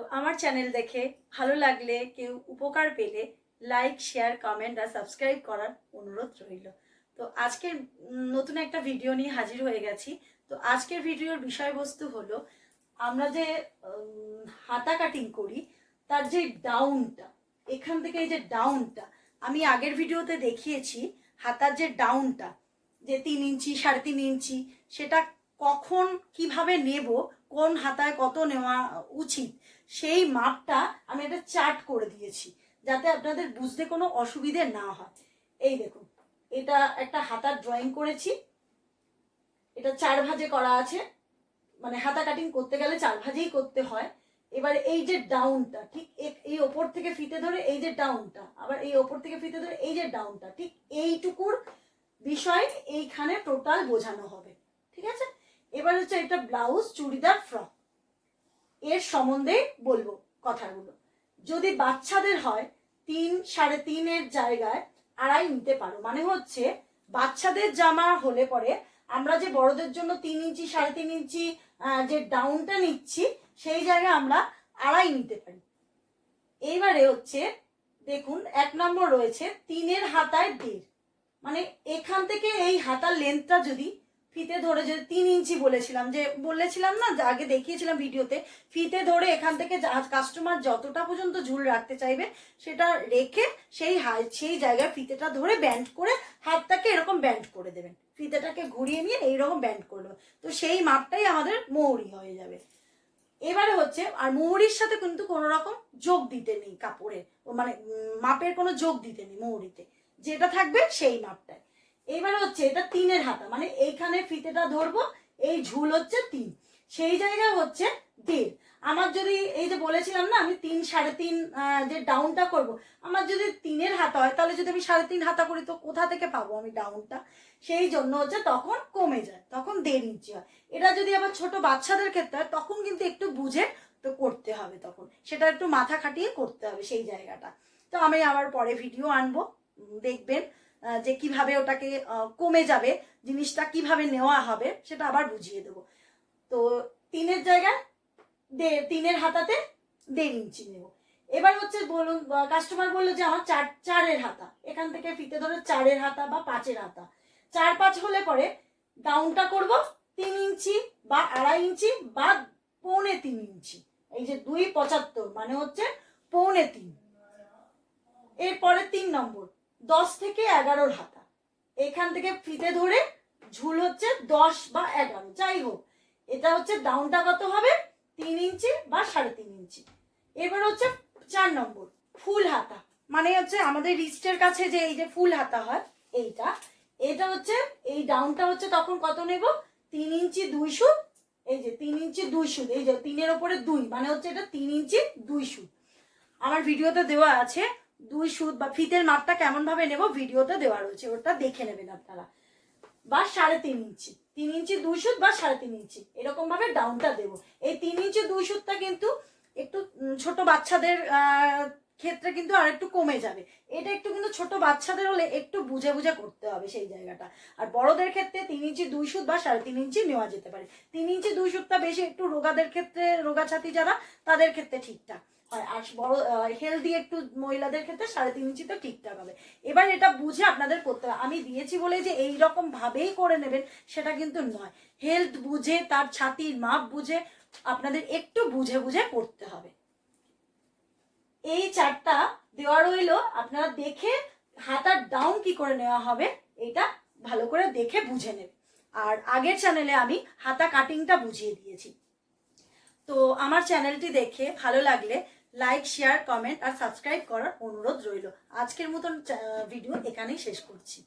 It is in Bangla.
তো আমার চ্যানেল দেখে ভালো লাগলে কেউ উপকার পেলে লাইক শেয়ার কমেন্ট আর সাবস্ক্রাইব করার অনুরোধ রইল। তো আজকের নতুন একটা ভিডিও নিয়ে হাজির হয়ে গেছি। তো আজকের ভিডিওর বিষয়বস্তু হলো, আমরা যে হাতা কাটিং করি, তার যে ডাউনটা এখান থেকে এই যে ডাউনটা আমি আগের ভিডিওতে দেখিয়েছি হাতার যে ডাউনটা যে তিন ইঞ্চি, সাড়ে তিন ইঞ্চি, সেটা কখন কীভাবে নেব, কোন হাতায় কত নেওয়া উচিত সেই মাপটা আমি একটা চার্ট করে দিয়েছি, যাতে আপনাদের বুঝতে কোনো অসুবিধে না হয়। এই দেখুন, এটা একটা হাতার ড্রয়িং করেছি। এটা চার ভাজে করা আছে। মানে হাতা কাটিং করতে গেলে চার ভাজেই করতে হয়। এবার এই যে ডাউনটা ঠিক এই ওপর থেকে ফিতে ধরে এই যে ডাউনটা আবার এই ওপর থেকে ফিতে ধরে এই যে ডাউনটা ঠিক এইটুকুর বিষয় এইখানে টোটাল বোঝানো হবে, ঠিক আছে? এবার হচ্ছে এটা ব্লাউজ চুড়িদার ফ্রক এর সম্বন্ধে বলব কথাগুলো। যদি বাচ্চাদের হয়, তিন, সাড়ে তিনের জায়গায় আড়াই নিতে পারো। মানে হচ্ছে, বাচ্চাদের জামা হলে পরে আমরা যে বড়দের জন্য তিন ইঞ্চি, সাড়ে তিন ইঞ্চি যে ডাউনটা নিচ্ছি, সেই জায়গায় আমরা আড়াই নিতে পারি। এইবারে হচ্ছে, দেখুন, এক নম্বর রয়েছে, তিনের হাতায় দেড়। মানে এখান থেকে এই হাতার লেন্থটা যদি ফিতে ধরে যে তিন ইঞ্চি বলেছিলাম, যে বলেছিলাম না, যে আগে দেখিয়েছিলাম ভিডিওতে, ফিতে ধরে এখান থেকে কাস্টমার যতটা পর্যন্ত ঝুল রাখতে চাইবে, সেটা রেখে সেই সেই জায়গায় ফিতেটা ধরে ব্যান্ড করে হাতটাকে এরকম ব্যান্ড করে দেবেন। ফিতেটাকে ঘুরিয়ে নিয়ে এইরকম ব্যান্ড করে দেবেন। তো সেই মাপটাই আমাদের মৌরি হয়ে যাবে। এবারে হচ্ছে, আর মৌরির সাথে কিন্তু কোনো রকম যোগ দিতে নেই কাপড়ের ও মানে মাপের কোনো যোগ দিতে নেই মৌরিতে। যেটা থাকবে সেই মাপটায় এবারে হচ্ছে এটা তিনের হাতা মানে এইখানে ফিতেটা ধরবো, এই ঝুল হচ্ছে তিন। সেই জায়গা হচ্ছে দেড়। আমার যদি এই যে বলেছিলাম না, আমি তিন, সাড়ে তিন যে ডাউনটা করব, আমার যদি তিনের হাতা হয়, তাহলে যদি আমি সাড়ে তিন হাতা করি, তো কোথা থেকে পাবো আমি ডাউনটা সেই জন্য হচ্ছে তখন কমে যায়, তখন দেড় ইঞ্চি হয়। এটা যদি আবার ছোট বাচ্চাদের ক্ষেত্রে হয়, তখন কিন্তু একটু বুঝে তো করতে হবে তখন। সেটা একটু মাথা খাটিয়ে করতে হবে সেই জায়গাটা। তো আমি আবার পরে ভিডিও আনব দেখবেন। যে কীভাবে ওটাকে কমে যাবে, জিনিসটা কীভাবে নেওয়া হবে, সেটা আবার বুঝিয়ে দেবো। তো তিনের জায়গায় দে- তিনের হাতাতে দেড় ইঞ্চি নেব। এবার হচ্ছে বলুন কাস্টমার বলল যে আমার চার, চারের হাতা। এখান থেকে ফিতে ধরে চারের হাতা বা পাঁচের হাতা। চার, পাঁচ হলে পরে ডাউনটা করব তিন ইঞ্চি বা আড়াই ইঞ্চি বা পৌনে তিন ইঞ্চি। এই যে দুই পঁচাত্তর মানে হচ্ছে পৌনে তিন। এরপরে তিন নম্বর। দশ থেকে এগারোর হাতা। এখান থেকে ফিতে ধরে ঝুল হচ্ছে দশ বা এগারো, যাই হোক। এটা হচ্ছে ডাউনটা কত হবে? তিন ইঞ্চি বা সাড়ে তিন ইঞ্চি। এবার হচ্ছে চার নম্বর, ফুল হাতা। মানে হচ্ছে আমাদের রিস্টের কাছে যে এই যে ফুল হাতা হয়, এইটা। এটা হচ্ছে, এই ডাউনটা হচ্ছে তখন কত নেব? তিন ইঞ্চি দুই সুত। এই যে তিন ইঞ্চি দুই সুত, এই যে তিনের ওপরে দুই মানে হচ্ছে এটা তিন ইঞ্চি দুই সুত। আমার ভিডিওতে দেওয়া আছে দুই সুদ বা ফিতের মাপটা কেমন ভাবে নেব ভিডিওতে দেওয়া রয়েছে, ওটা দেখে নেবেন আপনারা। বা সাড়ে তিন ইঞ্চি তিন ইঞ্চি দুই সুদ বা সাড়ে তিন ইঞ্চি এরকম ভাবে ডাউনটা দেবো। এই তিন ইঞ্চি দুই সুতটা কিন্তু একটু ছোট বাচ্চাদের ক্ষেত্রে কিন্তু আর একটু কমে যাবে। এটা একটু কিন্তু ছোট বাচ্চাদের হলে একটু বুঝে বুঝে করতে হবে সেই জায়গাটা। আর বড়দের ক্ষেত্রে তিন ইঞ্চি দুই সুদ বা সাড়ে তিন ইঞ্চি নেওয়া যেতে পারে। তিন ইঞ্চি দুই সুতটা বেশি একটু রোগাদের ক্ষেত্রে রোগা ছাতি যারা, তাদের ক্ষেত্রে ঠিকঠাক। আর বড় হেলদি একটু মহিলাদের ক্ষেত্রে সাড়ে তিন ইঞ্চি তো ঠিকঠাক হবে। এবার এটা বুঝে আপনাদের করতে হবে। আমি দিয়েছি বলে যে এই রকম ভাবেই করে নেবেন, সেটা কিন্তু নয়। হেলথ বুঝে, তার ছাতির মাপ বুঝে আপনাদের একটু বুঝে বুঝে করতে হবে। এই চারটা দেওয়া রইল, আপনারা দেখে হাতার ডাউন কি করে নেওয়া হবে, এটা ভালো করে দেখে বুঝে নেবে আর আগের চ্যানেলে আমি হাতা কাটিংটা বুঝিয়ে দিয়েছি। তো আমার চ্যানেলটি দেখে ভালো লাগলে লাইক শেয়ার কমেন্ট আর সাবস্ক্রাইব করার অনুরোধ রইল। আজকের মতন ভিডিও এখানেই শেষ করছি।